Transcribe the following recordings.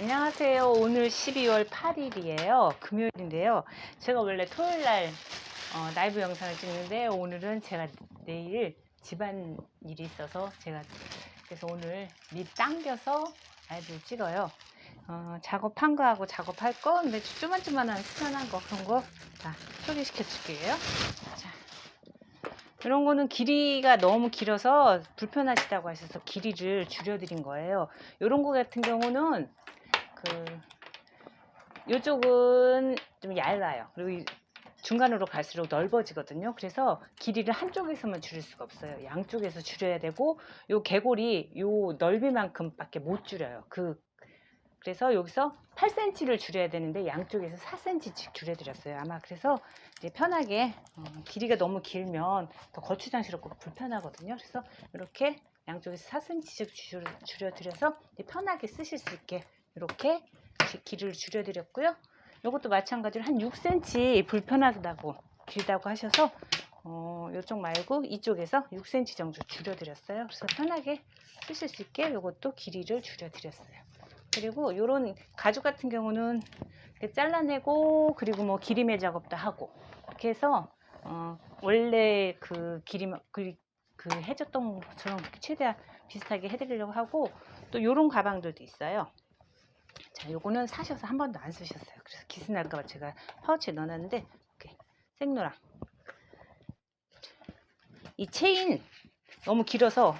안녕하세요. 오늘 12월 8일이에요. 금요일인데요. 제가 원래 토요일 날 어, 라이브 영상을 찍는데 오늘은 제가 내일 집안 일이 있어서 제가 그래서 오늘 밑 당겨서 라이브를 찍어요. 어, 작업한 거하고 작업할 거, 근데 쪼만쪼만한 수선한 거 그런 거 다 소개시켜 줄게요. 자, 이런 거는 길이가 너무 길어서 불편하시다고 하셔서 길이를 줄여드린 거예요. 이런 거 같은 경우는 그 요쪽은 좀 얇아요. 그리고 이 중간으로 갈수록 넓어지거든요. 그래서 길이를 한쪽에서만 줄일 수가 없어요. 양쪽에서 줄여야 되고 요 개골이 요 넓이만큼밖에 못 줄여요. 그 그래서 여기서 8cm를 줄여야 되는데 양쪽에서 4cm씩 줄여드렸어요. 아마 그래서 이제 편하게 어, 길이가 너무 길면 더 거추장스럽고 불편하거든요. 그래서 이렇게 양쪽에서 4cm씩 줄여, 줄여드려서 편하게 쓰실 수 있게 이렇게 길이를 줄여드렸고요. 이것도 마찬가지로 한 6cm 불편하다고 길다고 하셔서 어, 이쪽 말고 이쪽에서 6cm 정도 줄여드렸어요. 그래서 편하게 쓰실 수 있게 이것도 길이를 줄여드렸어요. 그리고 이런 가죽 같은 경우는 잘라내고 그리고 뭐 기림의 작업도 하고 이렇게 해서 어, 원래 그 기림 그, 그 해줬던 것처럼 최대한 비슷하게 해드리려고 하고 또 이런 가방들도 있어요. 자, 요거는 사셔서 한 번도 안 쓰셨어요. 그래서 기스 날까봐 제가 파우치에 넣어놨는데 이렇게 생노랑 이 체인 너무 길어서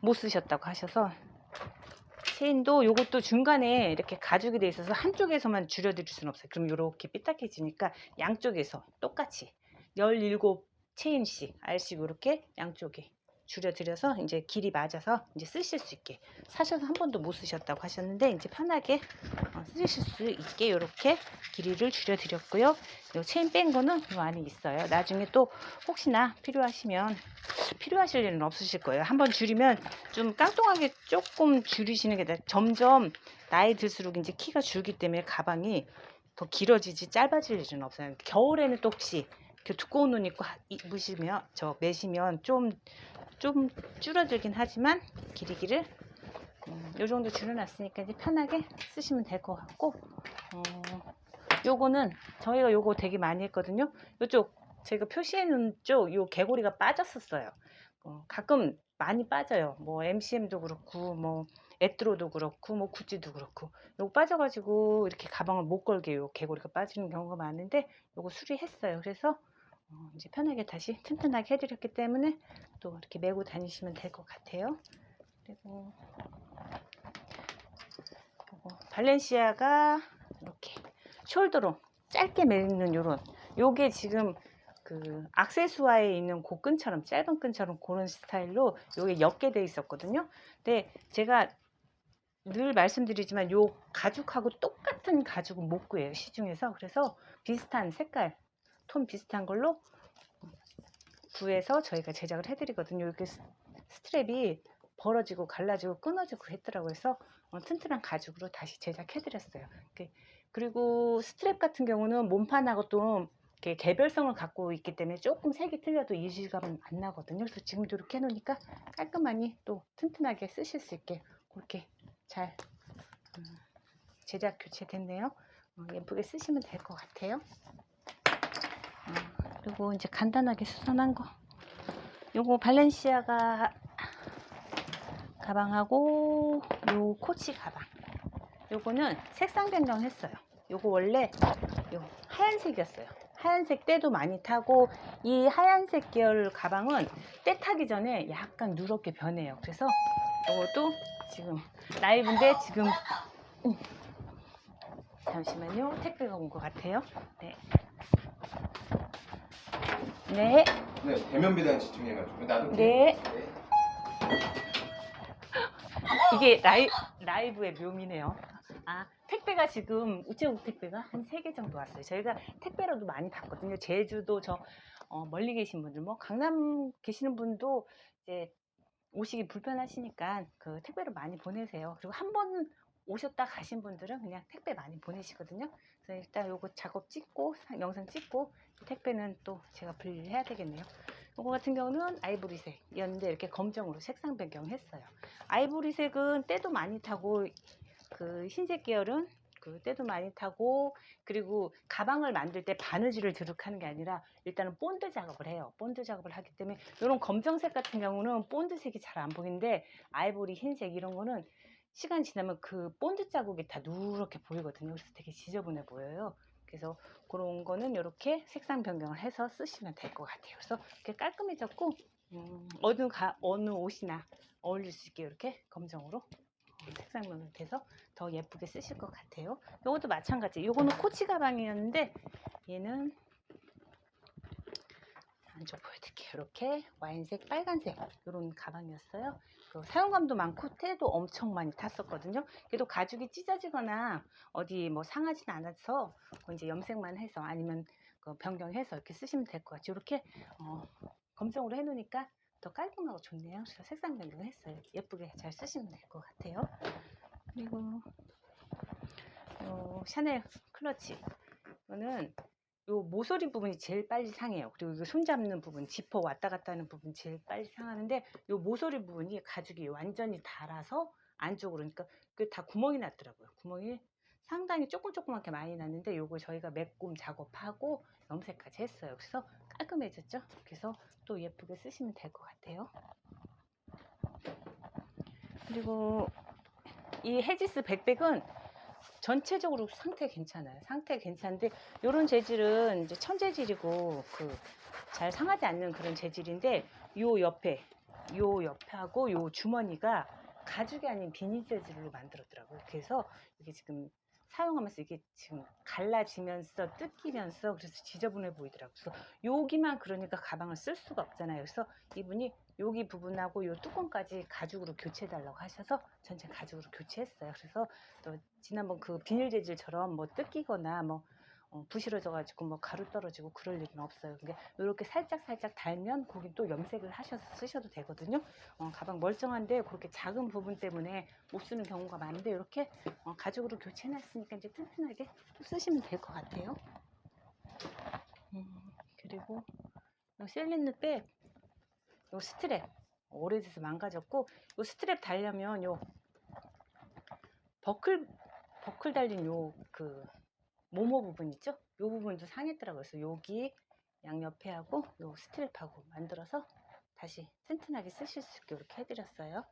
못 쓰셨다고 하셔서 체인도 요것도 중간에 이렇게 가죽이 돼 있어서 한쪽에서만 줄여드릴 수는 없어요. 그럼 이렇게 삐딱해지니까 양쪽에서 똑같이 17 체인씩 알씩 이렇게 양쪽에 줄여드려서 이제 길이 맞아서 이제 쓰실 수 있게 사셔서 한 번도 못 쓰셨다고 하셨는데 이제 편하게 어, 쓰실 수 있게 이렇게 길이를 줄여드렸고요. 요 체인 뺀 거는 요 안에 있어요. 나중에 또 혹시나 필요하시면 필요하실 일은 없으실 거예요. 한번 줄이면 좀 깡통하게 조금 줄이시는 게. 점점 나이 들수록 이제 키가 줄기 때문에 가방이 더 길어지지 짧아질 일은 없어요. 겨울에는 또 혹시 이렇게 두꺼운 옷 입고 하- 입으시면 저 매시면 좀 좀 줄어들긴 하지만 길이기를 음, 요 정도 줄여놨으니까 이제 편하게 쓰시면 될 것 같고 어, 요거는 저희가 요거 되게 많이 했거든요. 요쪽 제가 표시해 놓은 쪽 요 개구리가 빠졌었어요. 어, 가끔 많이 빠져요. 뭐 MCM도 그렇고 뭐 에트로도 그렇고 뭐 구찌도 그렇고 요거 빠져가지고 이렇게 가방을 못 걸게 요 개구리가 빠지는 경우가 많은데 요거 수리했어요. 그래서 어, 이제 편하게 다시 튼튼하게 해드렸기 때문에 또 이렇게 메고 다니시면 될 것 같아요. 그리고 발렌시아가 이렇게 숄더로 짧게 매는 요런 요게 지금 그 악세수화에 있는 그 끈처럼 짧은 끈처럼 그런 스타일로 요게 엮게 돼 있었거든요. 근데 제가 늘 말씀드리지만 요 가죽하고 똑같은 가죽은 못 구해요 시중에서 그래서 비슷한 색깔 톤 비슷한 걸로 구해서 저희가 제작을 해드리거든요. 이렇게 스- 스트랩이 벌어지고 갈라지고 끊어지고 했더라고요. 그래서 어, 튼튼한 가죽으로 다시 제작해드렸어요. 그리고 스트랩 같은 경우는 몸판하고 또 개별성을 갖고 있기 때문에 조금 색이 틀려도 이질감은 안 나거든요. 그래서 지금도 이렇게 해놓으니까 깔끔하니 또 튼튼하게 쓰실 수 있게 그렇게 잘 음, 제작 교체됐네요. 어, 예쁘게 쓰시면 될 것 같아요. 어, 그리고 이제 간단하게 수선한 거. 요거 발렌시아가 가방하고 요 코치 가방. 요거는 색상 변경했어요. 요거 원래 요 하얀색이었어요. 하얀색 때도 많이 타고 이 하얀색 계열 가방은 때 타기 전에 약간 누렇게 변해요. 그래서 요것도 지금 라이브인데 지금 음, 잠시만요. 택배가 온 것 같아요. 네. 네. 네, 대면 배달 지침해가지고 나도 네. 이게 라이, 라이브의 묘미네요. 아, 택배가 지금 우체국 택배가 한 세 개 정도 왔어요. 저희가 택배로도 많이 받거든요. 제주도 저 어, 멀리 계신 분들 뭐 강남 계시는 분도 이제 오시기 불편하시니까 그 택배로 많이 보내세요. 그리고 한 번 오셨다 가신 분들은 그냥 택배 많이 보내시거든요. 그래서 일단 요거 작업 찍고 사- 영상 찍고 택배는 또 제가 분리를 해야 되겠네요. 요거 같은 경우는 아이보리색 이었는데 이렇게 검정으로 색상 변경했어요. 아이보리색은 때도 많이 타고 그 흰색 계열은 그 때도 많이 타고 그리고 가방을 만들 때 바느질을 드륵하는 게 아니라 일단은 본드 작업을 해요. 본드 작업을 하기 때문에 이런 검정색 같은 경우는 본드색이 잘 안 보이는데 아이보리 흰색 이런 거는 시간 지나면 그 본드 자국이 다 누렇게 보이거든요. 그래서 되게 지저분해 보여요. 그래서 그런 거는 이렇게 색상 변경을 해서 쓰시면 될 것 같아요. 그래서 이렇게 깔끔해졌고 음, 어느 가, 어느 옷이나 어울릴 수 있게 이렇게 검정으로 어, 색상 변경 돼서 더 예쁘게 쓰실 것 같아요. 이것도 마찬가지. 이거는 코치 가방이었는데 얘는 안쪽 보여드릴게요. 이렇게 와인색, 빨간색 이런 가방이었어요. 그 사용감도 많고 때도 엄청 많이 탔었거든요. 그래도 가죽이 찢어지거나 어디 뭐 상하진 않아서 그거 이제 염색만 해서 아니면 그 변경해서 이렇게 쓰시면 될 것 같아요. 이렇게 어, 검정으로 해놓으니까 더 깔끔하고 좋네요. 그래서 색상 변경을 했어요. 예쁘게 잘 쓰시면 될 것 같아요. 그리고 요 샤넬 클러치 이거는 요 모서리 부분이 제일 빨리 상해요. 그리고 이거 손잡는 부분, 지퍼 왔다 갔다 하는 부분 제일 빨리 상하는데 요 모서리 부분이 가죽이 완전히 닳아서 안쪽으로 그러니까 그 다 구멍이 났더라고요. 구멍이 상당히 조금 조그맣게 많이 났는데 요거 저희가 매꼼 작업하고 염색까지 했어요. 그래서 깔끔해졌죠. 그래서 또 예쁘게 쓰시면 될 것 같아요. 그리고 이 헤지스 백백은 전체적으로 상태 괜찮아요. 상태 괜찮은데 이런 재질은 이제 천재질이고 그 잘 상하지 않는 그런 재질인데 요 옆에 요 옆하고 요 주머니가 가죽이 아닌 비닐 재질로 만들었더라고요. 그래서 이게 지금 사용하면서 이게 지금 갈라지면서 뜯기면서 그래서 지저분해 보이더라고요. 그래서 여기만 그러니까 가방을 쓸 수가 없잖아요. 그래서 이분이 여기 부분하고 요 뚜껑까지 가죽으로 교체해 달라고 하셔서 전체 가죽으로 교체했어요. 그래서 또 지난번 그 비닐 재질처럼 뭐 뜯기거나 뭐 어, 부실어져 가지고 뭐 가루 떨어지고 그럴 일은 없어요. 그러니까 이렇게 살짝 살짝 달면 거긴 또 염색을 하셔서 쓰셔도 되거든요. 어, 가방 멀쩡한데 그렇게 작은 부분 때문에 못 쓰는 경우가 많은데 이렇게 어, 가죽으로 교체해 놨으니까 이제 튼튼하게 또 쓰시면 될 것 같아요. 음, 그리고 요 셀린느 백, 요 스트랩 오래돼서 망가졌고 요 스트랩 달려면 요 버클 버클 달린 요 그 모모 부분 있죠? 요 부분도 상했더라고요. 그래서 여기 양옆에 하고 요 스트랩하고 만들어서 다시 튼튼하게 쓰실 수 있게 이렇게 해드렸어요.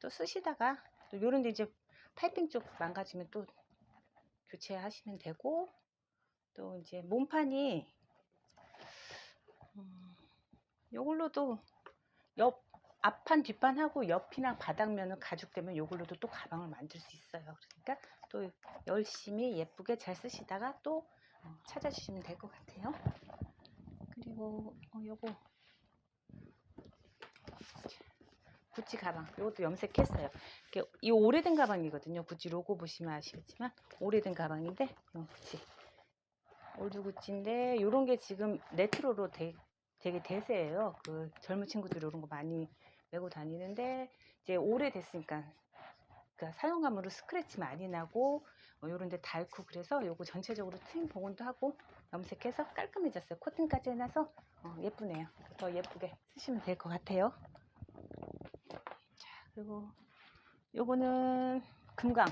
또 쓰시다가 또 요런 데 이제 파이핑 쪽 망가지면 또 교체하시면 되고 또 이제 몸판이 음, 요걸로도 옆 앞판 뒷판하고 옆이나 바닥면은 가죽 때문에 요걸로도 또 가방을 만들 수 있어요. 그러니까 또 열심히 예쁘게 잘 쓰시다가 또 어, 찾아주시면 될 것 같아요. 그리고 어, 요거 구찌 가방 요것도 염색했어요. 이 오래된 가방이거든요. 구찌 로고 보시면 아시겠지만 오래된 가방인데 요 구찌 올드 구찌인데 요런 게 지금 레트로로 되, 되게 대세예요. 그 젊은 친구들이 이런 거 많이 메고 다니는데 이제 오래됐으니까 그 사용감으로 스크래치 많이 나고 뭐 요런 데 닳고 그래서 요거 전체적으로 트임 복원도 하고 염색해서 깔끔해졌어요. 코팅까지 해놔서 어, 예쁘네요. 더 예쁘게 쓰시면 될 것 같아요. 자, 그리고 요거는 금강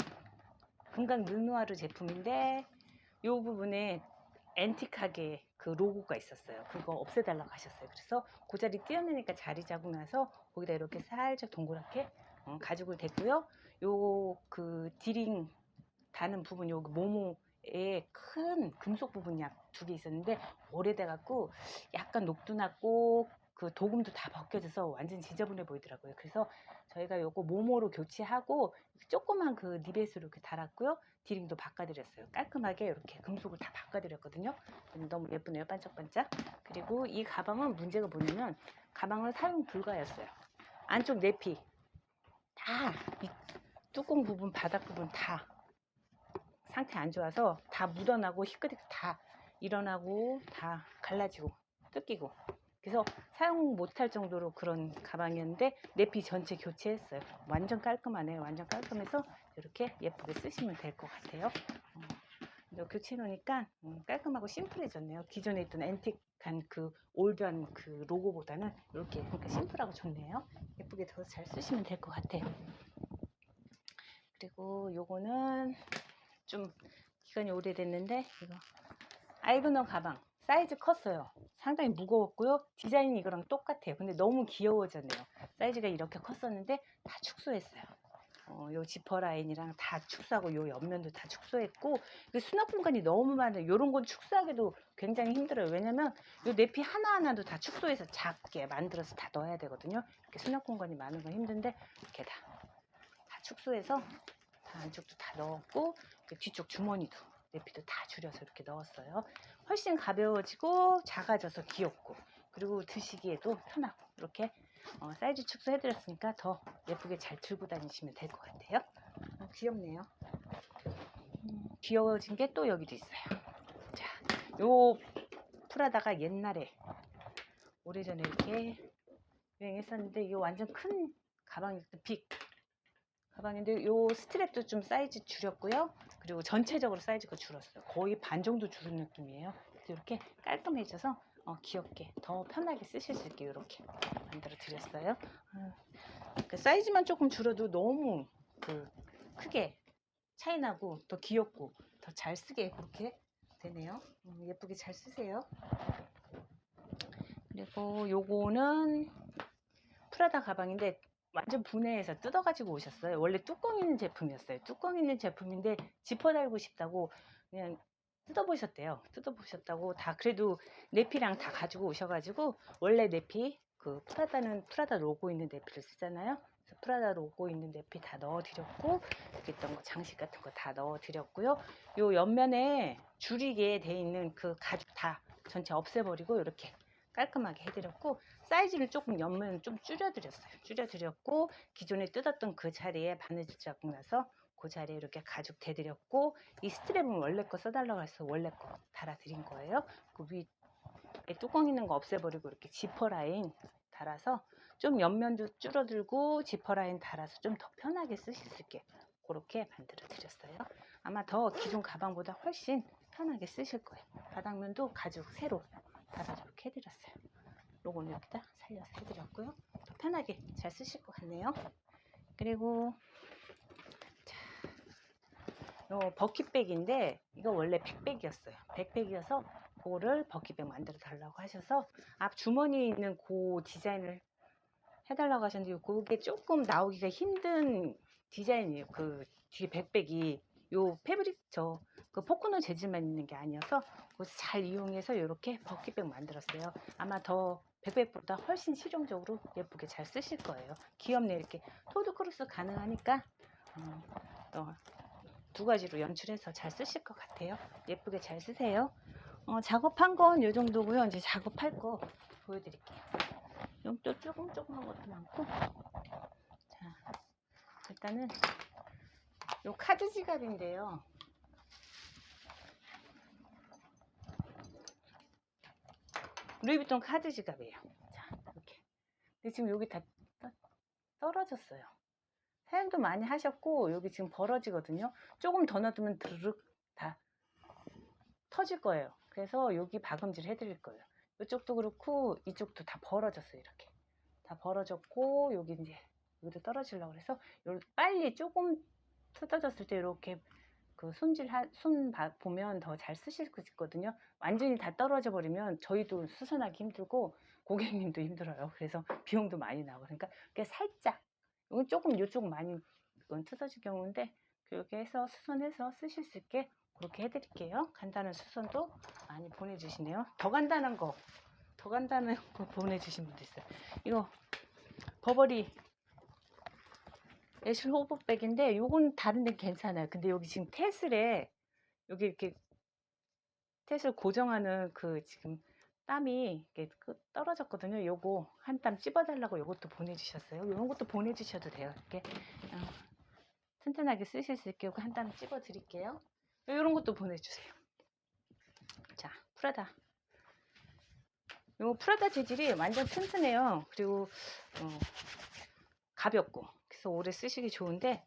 금강 르누아르 제품인데 요 부분에 앤틱하게 그 로고가 있었어요. 그거 없애달라고 하셨어요. 그래서 그 자리 떼어내니까 자리 잡고 나서 거기다 이렇게 살짝 동그랗게 어, 가죽을 댔고요. 요 그 디링 다는 부분 요 모모 에큰 금속 부분이 두개 있었는데 오래돼 갖고 약간 녹도 났고 그 도금도 다 벗겨져서 완전 지저분해 보이더라고요. 그래서 저희가 요거 모모로 교체하고 조그만 그 니벳으로 이렇게 달았고요. 디링도 바꿔드렸어요. 깔끔하게 이렇게 금속을 다 바꿔드렸거든요. 음, 너무 예쁘네요. 반짝반짝. 그리고 이 가방은 문제가 뭐냐면 가방을 사용 불가였어요. 안쪽 내피 다 이 뚜껑 부분, 바닥 부분 다 상태 안 좋아서 다 묻어나고 희끗희끗 다 일어나고 다 갈라지고 뜯기고 그래서 사용 못할 정도로 그런 가방이었는데 내피 전체 교체했어요. 완전 깔끔하네요. 완전 깔끔해서 이렇게 예쁘게 쓰시면 될 것 같아요. 어, 이거 교체 놓으니까 음, 깔끔하고 심플해졌네요. 기존에 있던 앤틱한 그 올드한 그 로고보다는 이렇게 그러니까 심플하고 좋네요. 예쁘게 더 잘 쓰시면 될 것 같아요. 그리고 요거는 좀 기간이 오래됐는데 이거 아이그너 가방 사이즈 컸어요. 상당히 무거웠고요. 디자인이 이거랑 똑같아요. 근데 너무 귀여워졌네요. 사이즈가 이렇게 컸었는데 다 축소했어요. 어, 요 지퍼 라인이랑 다 축소하고 요 옆면도 다 축소했고 그 수납 공간이 너무 많아요. 요런 건 축소하기도 굉장히 힘들어요. 왜냐면 요 내피 하나하나도 다 축소해서 작게 만들어서 다 넣어야 되거든요. 이렇게 수납 공간이 많은 건 힘든데 이렇게 다, 다 축소해서 다 안쪽도 다 넣었고 그 뒤쪽 주머니도 내피도 다 줄여서 이렇게 넣었어요. 훨씬 가벼워지고 작아져서 귀엽고 그리고 드시기에도 편하고 이렇게 어, 사이즈 축소해드렸으니까 더 예쁘게 잘 들고 다니시면 될 것 같아요. 어, 귀엽네요. 음, 귀여워진 게 또 여기도 있어요. 자, 요 프라다가 옛날에 오래전에 이렇게 유행했었는데 이거 완전 큰 가방이거든요. 빅 가방인데 요 스트랩도 좀 사이즈 줄였고요. 그리고 전체적으로 사이즈가 줄었어요. 거의 반 정도 줄은 느낌이에요. 이렇게 깔끔해져서 어, 귀엽게 더 편하게 쓰실 수 있게 이렇게 만들어 드렸어요. 음, 그 사이즈만 조금 줄어도 너무 그 크게 차이 나고 더 귀엽고 더 잘 쓰게 그렇게 되네요. 음, 예쁘게 잘 쓰세요. 그리고 요거는 프라다 가방인데 완전 분해해서 뜯어가지고 오셨어요. 원래 뚜껑 있는 제품이었어요. 뚜껑 있는 제품인데 지퍼 달고 싶다고 그냥 뜯어보셨대요. 뜯어보셨다고 다 그래도 네피랑 다 가지고 오셔가지고 원래 네피 그 프라다는 프라다 로고 있는 네피를 쓰잖아요. 그래서 프라다 로고 있는 네피 다 넣어드렸고 여기 있던 거 장식 같은 거 다 넣어드렸고요. 요 옆면에 줄이게 돼 있는 그 가죽 다 전체 없애버리고 이렇게 깔끔하게 해드렸고 사이즈를 조금 옆면 좀 줄여드렸어요. 줄여드렸고 기존에 뜯었던 그 자리에 바느질 자국 나서 그 자리에 이렇게 가죽 대드렸고 이 스트랩은 원래 거 써달라고 해서 원래 거 달아드린 거예요. 그 위에 뚜껑 있는 거 없애버리고 이렇게 지퍼 라인 달아서 좀 옆면도 줄어들고 지퍼 라인 달아서 좀 더 편하게 쓰실 수 있게 그렇게 만들어 드렸어요. 아마 더 기존 가방보다 훨씬 편하게 쓰실 거예요. 바닥면도 가죽 새로 달아서 이렇게 해드렸어요. 요거는 여기다 살려서 해드렸고요. 더 편하게 잘 쓰실 것 같네요. 그리고 요 버킷백인데 이거 원래 백백이었어요. 백백이어서 그거를 버킷백 만들어 달라고 하셔서 앞 주머니에 있는 그 디자인을 해달라고 하셨는데 그게 조금 나오기가 힘든 디자인이에요. 그 뒤에 백백이 요 패브릭 저 그 포크노 재질만 있는 게 아니어서 잘 이용해서 이렇게 버킷백 만들었어요. 아마 더 백백보다 훨씬 실용적으로 예쁘게 잘 쓰실 거예요. 귀엽네 이렇게 토드 크로스 가능하니까 음, 또두 가지로 연출해서 잘 쓰실 것 같아요. 예쁘게 잘 쓰세요. 어, 작업한 건 이 정도고요. 이제 작업할 거 보여드릴게요. 여기 또 조금 조금한 것도 많고. 자, 일단은 요 카드 지갑인데요. 루이비통 카드 지갑이에요. 자, 이렇게. 근데 지금 여기 다 떠- 떨어졌어요. 사용도 많이 하셨고 여기 지금 벌어지거든요. 조금 더 놔두면 드르륵 다 터질 거예요. 그래서 여기 박음질 해드릴 거예요. 이쪽도 그렇고 이쪽도 다 벌어졌어요. 이렇게 다 벌어졌고 여기 이제 여기도 떨어지려고 그래서 요 빨리 조금 뜯어졌을 때 이렇게 그 손질 하, 손 봐- 보면 더 잘 쓰실 수 있거든요. 완전히 다 떨어져 버리면 저희도 수선하기 힘들고 고객님도 힘들어요. 그래서 비용도 많이 나고 그러니까 이렇게 살짝 이건 조금 이쪽은 많이 이건 뜯어질 경우인데 그렇게 해서 수선해서 쓰실 수 있게 그렇게 해드릴게요. 간단한 수선도 많이 보내주시네요. 더 간단한 거, 더 간단한 거 보내주신 분도 있어요. 이거 버버리 애슐 호버백인데 요건 다른 데 괜찮아요. 근데 여기 지금 테슬에 여기 이렇게 테슬 고정하는 그 지금 땀이 이렇게 그 떨어졌거든요. 요거 한 땀 찝어달라고 요것도 보내주셨어요. 요런 것도 보내주셔도 돼요. 이렇게 어, 튼튼하게 쓰실 수 있게 요거 한 땀 찝어 드릴게요. 요런 것도 보내주세요. 자, 프라다. 요 프라다 재질이 완전 튼튼해요. 그리고 어, 가볍고 그래서 오래 쓰시기 좋은데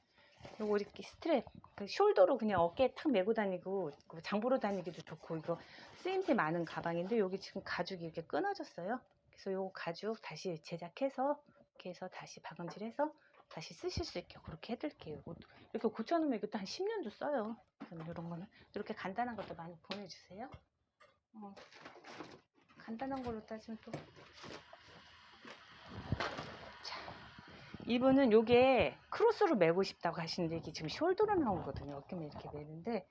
요거 이렇게 스트랩 그 숄더로 그냥 어깨에 탁 메고 다니고 그 장보러 다니기도 좋고 이거 쓰임새 많은 가방인데 여기 지금 가죽이 이렇게 끊어졌어요. 그래서 요 가죽 다시 제작해서 이렇게 해서 다시 박음질해서 다시 쓰실 수 있게 그렇게 해드릴게요. 이렇게 고쳐놓으면 이것도 한 10년도 써요. 이런 거는 이렇게 간단한 것도 많이 보내주세요. 어, 간단한 걸로 따지면 또 자, 이분은 요게 크로스로 매고 싶다고 하시는데 이게 지금 숄더로 나오거든요. 어깨면 이렇게 매는데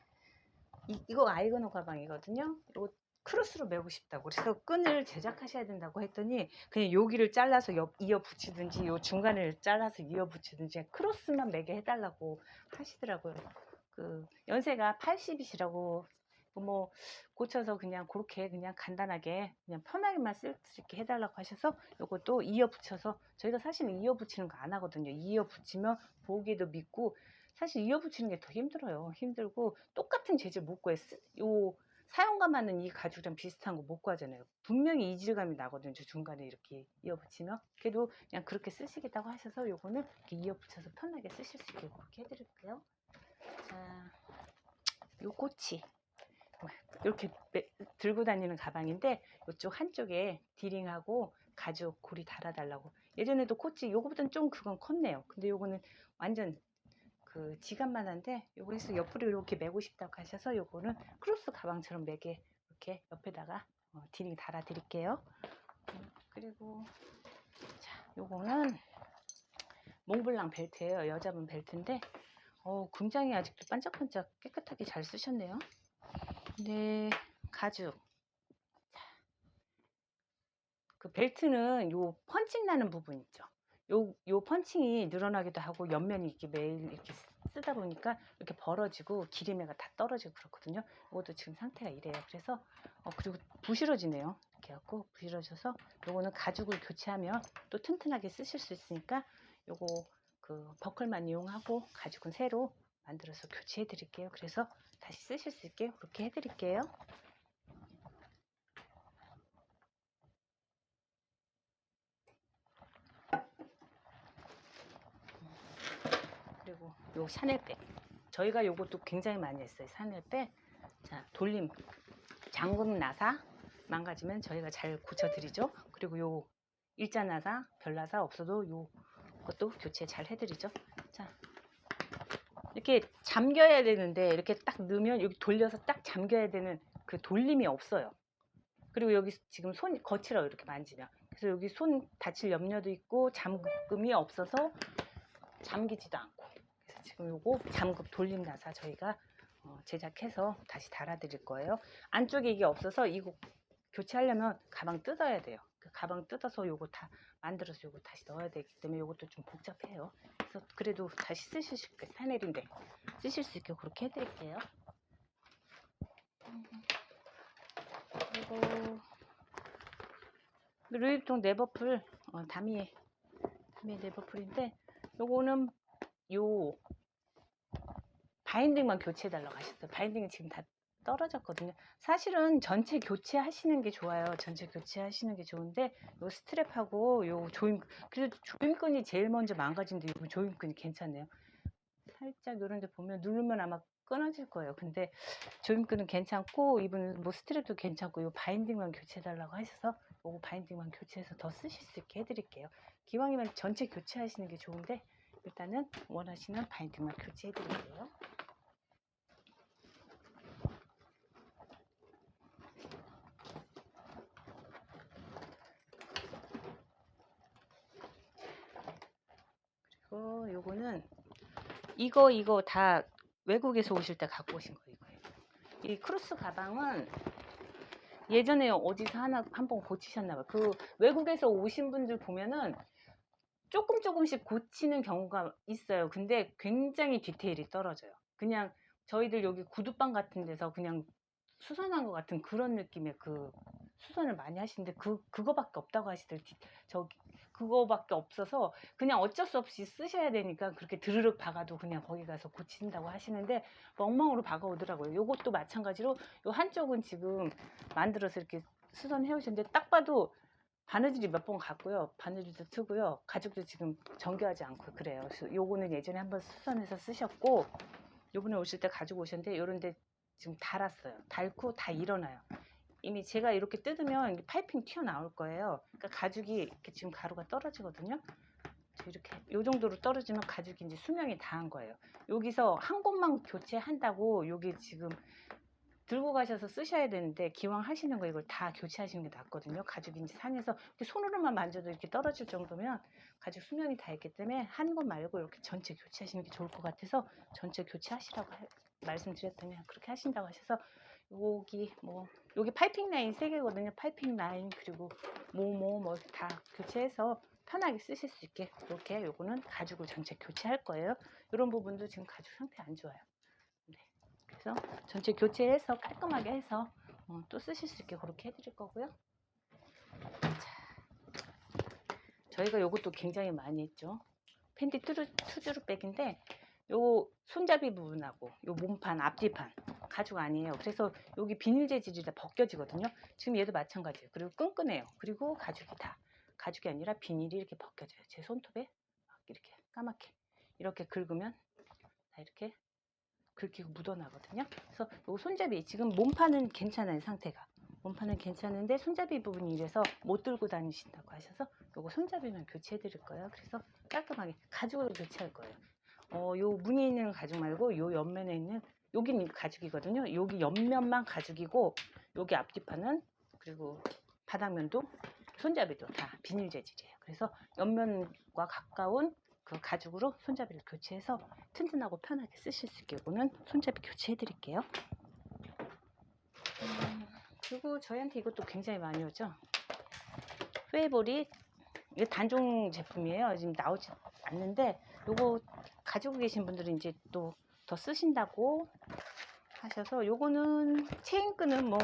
이, 이거 아이거노 가방이거든요. 이거 크로스로 매고 싶다고 그래서 끈을 제작하셔야 된다고 했더니 그냥 여기를 잘라서 옆, 이어 붙이든지 요 중간을 잘라서 이어 붙이든지 크로스만 매게 해달라고 하시더라고요. 그 연세가 80이시라고 뭐 고쳐서 그냥 그렇게 그냥 간단하게 그냥 편하게만 쓸 수 있게 해달라고 하셔서 요것도 이어 붙여서 저희가 사실은 이어 붙이는 거 안 하거든요. 이어 붙이면 보기에도 믿고 사실 이어 붙이는 게 더 힘들어요. 힘들고 똑같은 재질 못 구해. 쓰- 요 사용감 하는 이 가죽이랑 비슷한 거 못 구하잖아요. 분명히 이질감이 나거든요. 저 중간에 이렇게 이어 붙이면. 그래도 그냥 그렇게 쓰시겠다고 하셔서 요거는 이렇게 이어 붙여서 편하게 쓰실 수 있게 그렇게 해드릴게요. 자, 요 꼬치. 이렇게 매- 들고 다니는 가방인데 이쪽 한쪽에 디링하고 가죽 고리 달아달라고. 예전에도 코치 요거보다는 좀 그건 컸네요. 근데 요거는 완전 그 지갑만 한데 요거 해서 옆으로 이렇게 매고 싶다고 하셔서 요거는 크로스 가방처럼 매게 이렇게 옆에다가 어, 디링 달아 드릴게요. 음, 그리고 자 요거는 몽블랑 벨트예요. 여자분 벨트인데 어 굉장히 아직도 반짝반짝 깨끗하게 잘 쓰셨네요 네, 가죽. 자, 그 벨트는 요 펀칭 나는 부분 있죠. 요, 요 펀칭이 늘어나기도 하고 옆면이 이렇게 매일 이렇게 쓰다 보니까 이렇게 벌어지고 기리매가 다 떨어지고 그렇거든요. 이것도 지금 상태가 이래요. 그래서 어, 그리고 부실어지네요. 이렇게 갖고 부실어져서 요거는 가죽을 교체하면 또 튼튼하게 쓰실 수 있으니까 요거 그 버클만 이용하고 가죽은 새로 만들어서 교체해 드릴게요. 그래서 다시 쓰실 수 있게 그렇게 해 드릴게요. 그리고 요 샤넬백. 저희가 요것도 굉장히 많이 했어요. 샤넬백. 자, 돌림. 잠금 나사 망가지면 저희가 잘 고쳐 드리죠. 그리고 요 일자 나사, 별 나사 없어도 요 것도 교체 잘 해드리죠. 자, 이렇게 잠겨야 되는데 이렇게 딱 넣으면 여기 돌려서 딱 잠겨야 되는 그 돌림이 없어요. 그리고 여기 지금 손 거칠어 이렇게 만지면 그래서 여기 손 다칠 염려도 있고 잠금이 없어서 잠기지도 않고 그래서 지금 요거 잠금 돌림 나사 저희가 어, 제작해서 다시 달아 드릴 거예요. 안쪽에 이게 없어서 이거 교체하려면 가방 뜯어야 돼요. 그 가방 뜯어서 요거 다 만들어서 요거 다시 넣어야 되기 때문에 요것도 좀 복잡해요. 그래서 그래도 다시 쓰실 수 있게 사넬인데 쓰실 수 있게 그렇게 해드릴게요. 음, 그리고 루이비통 네버풀 어, 다미의 다미의 네버풀인데 요거는 요 바인딩만 교체해 달라고 하셨어요. 바인딩이 지금 다 떨어졌거든요. 사실은 전체 교체하시는 게 좋아요. 전체 교체하시는 게 좋은데 요 스트랩하고 요 조임 그래도 조임끈이 제일 먼저 망가진데 요 조임끈이 괜찮네요. 살짝 요런 데 보면 누르면 아마 끊어질 거예요. 근데 조임끈은 괜찮고 이분은 뭐 스트랩도 괜찮고 요 바인딩만 교체해 달라고 하셔서 요거 바인딩만 교체해서 더 쓰실 수 있게 해 드릴게요. 기왕이면 전체 교체하시는 게 좋은데 일단은 원하시는 바인딩만 교체해 드릴게요. 그리고 요거는 이거 이거 다 외국에서 오실 때 갖고 오신 거 이거예요. 이 크로스 가방은 예전에 어디서 하나 한 번 고치셨나 봐요. 그 외국에서 오신 분들 보면은 조금 조금씩 고치는 경우가 있어요. 근데 굉장히 디테일이 떨어져요. 그냥 저희들 여기 구두방 같은 데서 그냥 수선한 것 같은 그런 느낌의 그 수선을 많이 하시는데 그 그거밖에 없다고. 디- 저기 그거밖에 없어서 그냥 어쩔 수 없이 쓰셔야 되니까 그렇게 드르륵 박아도 그냥 거기 가서 고친다고 하시는데 멍멍으로 박아오더라고요. 요것도 마찬가지로 요 한쪽은 지금 만들어서 이렇게 수선해 오셨는데 딱 봐도 바느질이 몇 번 갔고요. 바느질도 트고요. 가죽도 지금 정교하지 않고 그래요. 요거는 예전에 한번 수선해서 쓰셨고 요번에 오실 때 가지고 오셨는데 요런데 지금 달았어요. 닳고 다 일어나요. 이미 제가 이렇게 뜯으면 파이핑 튀어나올 거예요. 그러니까 가죽이 이렇게 지금 가루가 떨어지거든요. 이렇게 요 정도로 떨어지면 가죽이 이제 수명이 다한 거예요. 여기서 한 곳만 교체한다고 여기 지금 들고 가셔서 쓰셔야 되는데 기왕 하시는 거 이걸 다 교체하시는 게 낫거든요. 가죽이 이제 이렇게 손으로만 만져도 이렇게 떨어질 정도면 가죽 수명이 다 있기 때문에 한것 말고 이렇게 전체 교체하시는 게 좋을 것 같아서 전체 교체하시라고 해- 말씀드렸더니 그렇게 하신다고 하셔서 여기 뭐 여기 파이핑 라인 세 개거든요. 파이핑 라인 그리고 뭐 뭐 뭐 다 교체해서 편하게 쓰실 수 있게 이렇게 요거는 가죽을 전체 교체할 거예요. 이런 부분도 지금 가죽 상태 안 좋아요. 네. 그래서 전체 교체해서 깔끔하게 해서 어, 또 쓰실 수 있게 그렇게 해드릴 거고요. 자, 저희가 요것도 굉장히 많이 했죠. 팬티 투르, 투주루백인데 요 손잡이 부분하고 요 몸판 앞뒤판 가죽 아니에요. 그래서 여기 비닐 재질이라 벗겨지거든요. 지금 얘도 마찬가지예요. 그리고 끈끈해요. 그리고 가죽이 다 가죽이 아니라 비닐이 이렇게 벗겨져요. 제 손톱에 막 이렇게 까맣게 이렇게 긁으면 다 이렇게 긁히고 묻어나거든요. 그래서 요 손잡이 지금 몸판은 괜찮아요 상태가. 몸판은 괜찮은데 손잡이 부분이 이래서 못 들고 다니신다고 하셔서 요거 손잡이만 교체해 드릴 거예요. 그래서 깔끔하게 가죽으로 교체할 거예요. 어, 요 무늬 있는 가죽 말고 요 옆면에 있는 여기는 가죽이거든요. 여기 옆면만 가죽이고 여기 앞뒤판은 그리고 바닥면도 손잡이도 다 비닐 재질이에요. 그래서 옆면과 가까운 그 가죽으로 손잡이를 교체해서 튼튼하고 편하게 쓰실 수 있게 이거는 손잡이 교체해 드릴게요. 음, 그리고 저희한테 이것도 굉장히 많이 오죠. 웨이볼이 이게 단종 제품이에요. 지금 나오지 않는데 요거 가지고 계신 분들은 이제 또 더 쓰신다고 하셔서 요거는 체인끈은 뭐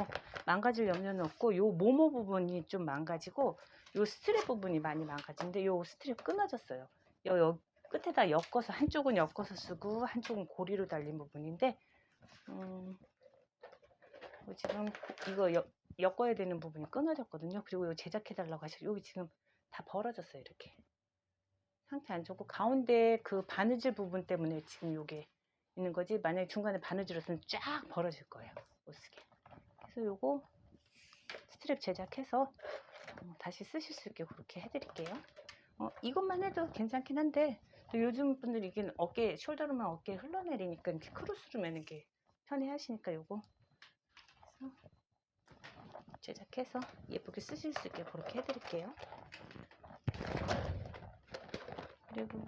망가질 염려는 없고 요 모모 부분이 좀 망가지고 요 스트랩 부분이 많이 망가진데 요 스트랩 끊어졌어요. 요, 요 끝에다 엮어서 한쪽은 엮어서 쓰고 한쪽은 고리로 달린 부분인데 음, 뭐 지금 이거 엮, 엮어야 되는 부분이 끊어졌거든요. 그리고 요 제작해 달라고 하시고 여기 지금 다 벌어졌어요. 이렇게 상태 안 좋고 가운데 그 바느질 부분 때문에 지금 요게 있는 거지? 만약에 중간에 바느질었으면 쫙 벌어질 거예요 못 쓰게. 그래서 요거 스트랩 제작해서 어, 다시 쓰실 수 있게 그렇게 해드릴게요. 어, 이것만 해도 괜찮긴 한데 또 요즘 분들이 이게 어깨 숄더로만 어깨에 흘러내리니까 이렇게 크로스로 매는 게 편해 하시니까 요거 제작해서 예쁘게 쓰실 수 있게 그렇게 해드릴게요. 그리고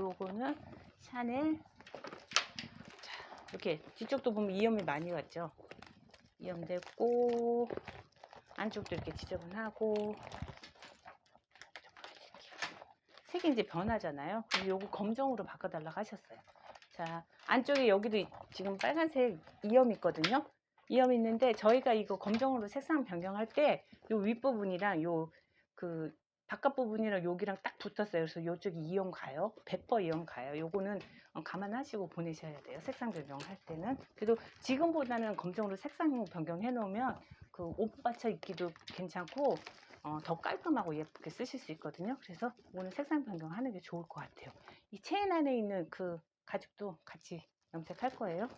요거는 샤넬. 자, 이렇게 뒤쪽도 보면 이염이 많이 왔죠? 이염됐고 안쪽도 이렇게 지저분하고. 색이 이제 변하잖아요. 그래서 요거 검정으로 바꿔달라고 하셨어요. 자 안쪽에 여기도 이- 지금 빨간색 이염 있거든요? 이염 있는데 저희가 이거 검정으로 색상 변경할 때 요 윗부분이랑 요그 바깥 부분이랑 여기랑 딱 붙었어요. 그래서 이쪽이 이용 가요. 100% 이용 가요. 요거는 어, 감안하시고 보내셔야 돼요. 색상 변경할 때는. 그래도 지금보다는 검정으로 색상 변경해 놓으면 그 옷 받쳐 입기도 괜찮고 어, 더 깔끔하고 예쁘게 쓰실 수 있거든요. 그래서 오늘 색상 변경하는 게 좋을 것 같아요. 이 체인 안에 있는 그 가죽도 같이 염색할 거예요.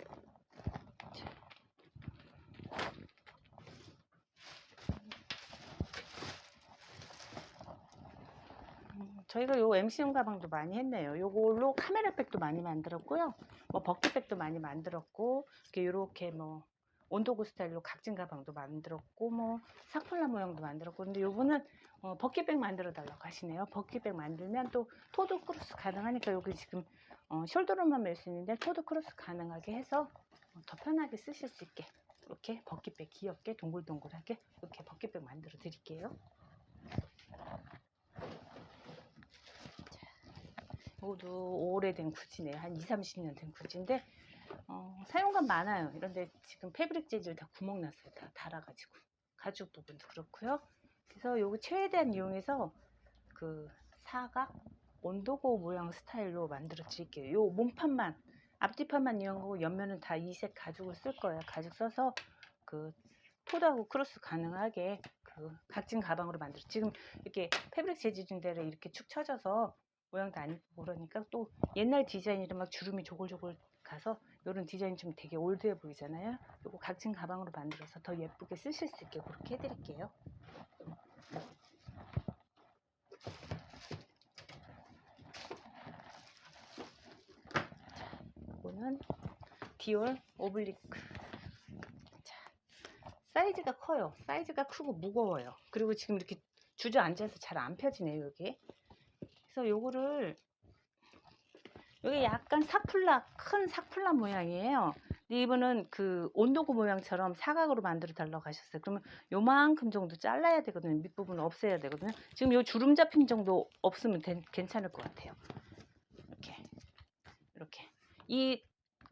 저희가 요 MC용 가방도 많이 했네요. 요걸로 카메라백도 많이 만들었고요. 뭐 버킷백도 많이 만들었고, 이렇게 요렇게 뭐 온도구 스타일로 각진 가방도 만들었고, 뭐 사콜라 모양도 만들었고, 근데 요거는 어, 버킷백 만들어 달라고 하시네요. 버킷백 만들면 또 토드 크로스 가능하니까 여기 지금 어, 숄더로만 멜 수 있는데 토드 크로스 가능하게 해서 어, 더 편하게 쓰실 수 있게 이렇게 버킷백 귀엽게 동글동글하게 이렇게 버킷백 만들어 드릴게요. 모두 오래된 굿이네요. 한 2, 30년 된 굿인데 어, 사용감 많아요. 이런데 지금 패브릭 재질 다 구멍 났어요. 다 달아가지고 가죽 부분도 그렇고요. 그래서 요거 최대한 이용해서 그 사각 온도고 모양 스타일로 만들어 드릴게요. 요 몸판만 앞뒤판만 이용하고 옆면은 다 이색 가죽을 쓸 거예요. 가죽 써서 그 토드하고 크로스 가능하게 그 각진 가방으로 만들어 지금 이렇게 패브릭 재질인데 이렇게 축 처져서 모양도 안 이쁘고 그러니까 또 옛날 디자인이라 막 주름이 조글조글 가서 이런 디자인 좀 되게 올드해 보이잖아요. 이거 각층 가방으로 만들어서 더 예쁘게 쓰실 수 있게 그렇게 해드릴게요. 자, 이거는 디올 오블리크 자, 사이즈가 커요. 사이즈가 크고 무거워요. 그리고 지금 이렇게 주저앉아서 잘 안 펴지네요. 여기 그래서 요거를 여기 약간 사플라 큰 사플라 모양이에요. 근데 이분은 그 온도구 모양처럼 사각으로 만들어 달라고 하셨어요. 그러면 요만큼 정도 잘라야 되거든요. 밑부분 없애야 되거든요. 지금 요 주름 잡힌 정도 없으면 된- 괜찮을 것 같아요. 이렇게 이렇게 이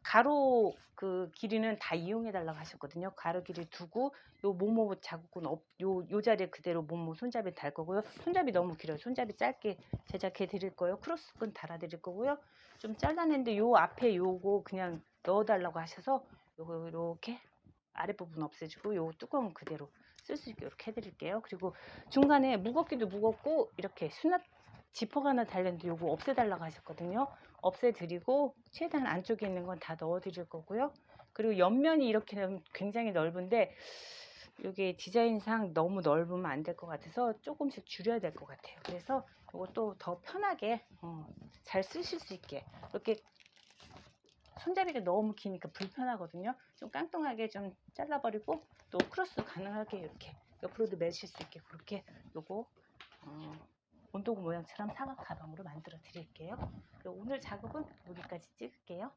가로 그 길이는 다 이용해 달라고 하셨거든요. 가로 길이 두고 요 모모 자국은 없, 요, 요 자리에 그대로 모모 손잡이 달 거고요. 손잡이 너무 길어요. 손잡이 짧게 제작해 드릴 거예요. 크로스끈 달아 드릴 거고요. 좀 잘라냈는데 요 앞에 요거 그냥 넣어 달라고 하셔서 요거 이렇게 아랫부분 없애주고 요 뚜껑은 그대로 쓸 수 있게 이렇게 해드릴게요. 그리고 중간에 무겁기도 무겁고 이렇게 수납 지퍼가 하나 달렸는데 요거 없애달라고 하셨거든요. 없애드리고 최대한 안쪽에 있는 건 다 넣어드릴 거고요. 그리고 옆면이 이렇게 굉장히 넓은데 이게 디자인상 너무 넓으면 안 될 것 같아서 조금씩 줄여야 될 것 같아요. 그래서 이것도 더 편하게 어, 잘 쓰실 수 있게 이렇게 손잡이가 너무 기니까 불편하거든요. 좀 깡통하게 좀 잘라버리고 또 크로스 가능하게 이렇게 옆으로도 매실 수 있게 그렇게 요거 어, 온도구 모양처럼 사각 가방으로 만들어 드릴게요. 오늘 작업은 여기까지 찍을게요.